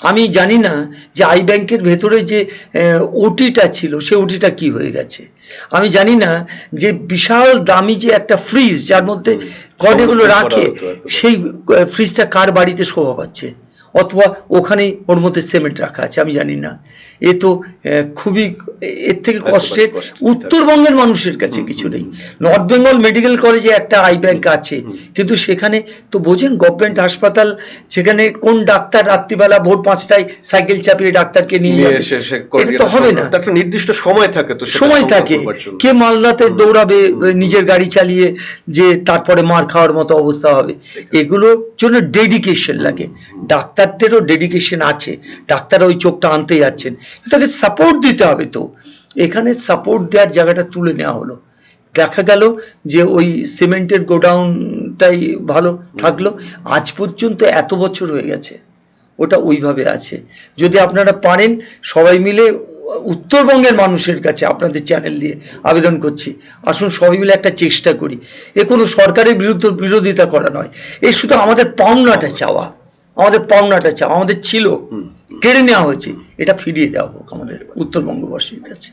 আমি জানি না যে আই ব্যাংকের ভেতরে যে ওটিটা ছিল সে ওটিটা কি হয়ে গেছে। আমি জানি না যে বিশাল দামি যে একটা ফ্রিজ যার মধ্যে কর্নেগুলো রাখে সেই ফ্রিজটা কার বাড়িতে শোভা পাচ্ছে? অথবা ওখানেই ওর মধ্যে সিমেন্ট রাখা আছে আমি জানি না। এ তো খুবই এর থেকে কষ্টের উত্তরবঙ্গের মানুষের কাছে কিছু নেই। নর্থ বেঙ্গল মেডিকেল কলেজে একটা আই ব্যাংক আছে। কিন্তু সেখানে তো বোঝেন গভর্নমেন্ট হাসপাতাল সেখানে কোন ডাক্তার রাত্রিবেলা ভোর পাঁচটায় সাইকেল চাপিয়ে ডাক্তারকে নিয়ে যাবে? এটা তো হবে না। একটা নির্দিষ্ট সময় থাকে তো সময় থাকে। কে মালদাতে দৌড়াবে নিজের গাড়ি চালিয়ে যে তারপরে মার খাওয়ার মতো অবস্থা হবে। এগুলোর জন্য ডেডিকেশন লাগে। ডাক্তারদেরও ডেডিকেশন আছে। ডাক্তার ওই চোখটা আনতে যাচ্ছেন। তাকে সাপোর্ট দিতে হবে তো। এখানে সাপোর্ট দেওয়ার জায়গাটা তুলে নেওয়া হলো। দেখা গেল যে ওই সিমেন্টের গোডাউনটাই ভালো থাকল। আজ পর্যন্ত এত বছর হয়ে গেছে। ওটা ওইভাবে আছে। যদি আপনারা পারেন, সবাই মিলে উত্তরবঙ্গের মানুষের কাছে আপনাদের চ্যানেল দিয়ে আবেদন করছি। আসুন সবাই মিলে একটা চেষ্টা করি। এ কোনো সরকারের বিরুদ্ধে বিরোধিতা করা নয়। এ শুধু আমাদের পাওনাটা চাওয়া। আমাদের পাওনাটা চাও আমাদের ছিল। কেড়ে নেওয়া হয়েছে। এটা ফিরিয়ে দেওয়া হোক আমাদের উত্তরবঙ্গবাসীর কাছে।